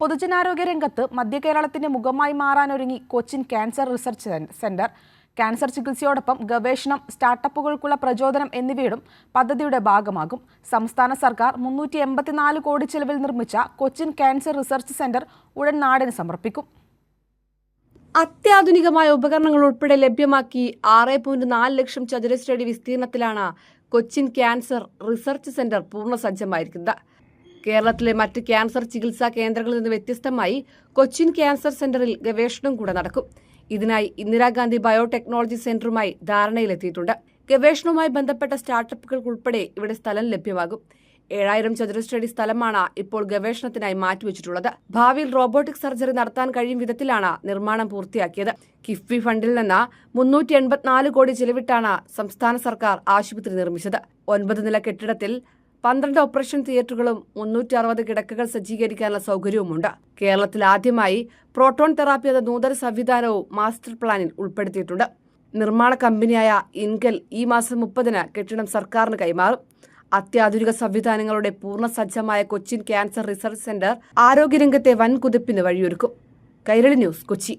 പൊതുജനാരോഗ്യ രംഗത്ത് മധ്യ കേരളത്തിന്റെ മുഖമായി മാറാനൊരുങ്ങി Cochin cancer research centre. Cancer ചികിത്സയോടൊപ്പം ഗവേഷണം സ്റ്റാർട്ടപ്പുകൾക്കുള്ള പ്രചോദനം എന്നിവയും പദ്ധതിയുടെ ഭാഗമാകും. സംസ്ഥാന സർക്കാർ മുന്നൂറ്റി എൺപത്തിനാല് കോടി ചെലവിൽ നിർമ്മിച്ച കൊച്ചിൻ ക്യാൻസർ റിസർച്ച് സെന്റർ ഉടൻ നാടിന് സമർപ്പിക്കും. അത്യാധുനികമായ ഉപകരണങ്ങൾ ഉൾപ്പെടെ ലഭ്യമാക്കി ആറ് പോയിന്റ് നാല് ലക്ഷം ചതുരശ്രടി വിസ്തീർണത്തിലാണ് കൊച്ചിൻ ക്യാൻസർ റിസർച്ച് സെന്റർ പൂർണസജ്ജമായിരിക്കുന്നത്. കേരളത്തിലെ മറ്റ് ക്യാൻസർ ചികിത്സാ കേന്ദ്രങ്ങളിൽ നിന്ന് വ്യത്യസ്തമായി കൊച്ചിൻ ക്യാൻസർ സെന്ററിൽ ഗവേഷണം കൂടെ നടക്കും. ഇതിനായി ഇന്ദിരാഗാന്ധി ബയോടെക്നോളജി സെന്ററുമായി ധാരണയിലെത്തിയിട്ടുണ്ട്. ഗവേഷണവുമായി ബന്ധപ്പെട്ട സ്റ്റാർട്ടപ്പുകൾക്കുൾപ്പെടെ ഇവിടെ സ്ഥലം ലഭ്യമാകും. ഏഴായിരം ചതുരശ്രടി സ്ഥലമാണ് ഇപ്പോൾ ഗവേഷണത്തിനായി മാറ്റിവെച്ചിട്ടുള്ളത്. ഭാവിയിൽ റോബോട്ടിക് സർജറി നടത്താൻ കഴിയും വിധത്തിലാണ് നിർമ്മാണം പൂർത്തിയാക്കിയത്. കിഫ്ബി ഫണ്ടിൽ നിന്ന് മുന്നൂറ്റി എൺപത്തിനാല് കോടി ചെലവിട്ടാണ് സംസ്ഥാന സർക്കാർ ആശുപത്രി നിർമ്മിച്ചത്. ഒൻപത് നില കെട്ടിടത്തിൽ പന്ത്രണ്ട് ഓപ്പറേഷൻ തിയേറ്ററുകളും മുന്നൂറ്റി അറുപത് കിടക്കകൾ സജ്ജീകരിക്കാനുള്ള സൗകര്യവുമുണ്ട്. കേരളത്തിൽ ആദ്യമായി പ്രോട്ടോൺ തെറാപ്പി എന്ന നൂതന സംവിധാനവും മാസ്റ്റർ പ്ലാനിൽ ഉൾപ്പെടുത്തിയിട്ടുണ്ട്. നിർമ്മാണ കമ്പനിയായ ഇൻകൽ ഈ മാസം മുപ്പതിന് കെട്ടിടം സർക്കാരിന് കൈമാറും. അത്യാധുനിക സംവിധാനങ്ങളുടെ പൂർണ സജ്ജമായ കൊച്ചിൻ ക്യാൻസർ റിസർച്ച് സെന്റർ ആരോഗ്യരംഗത്തെ വൻ കുതിപ്പിന് വഴിയൊരുക്കും. കൈരളി ന്യൂസ് കൊച്ചി.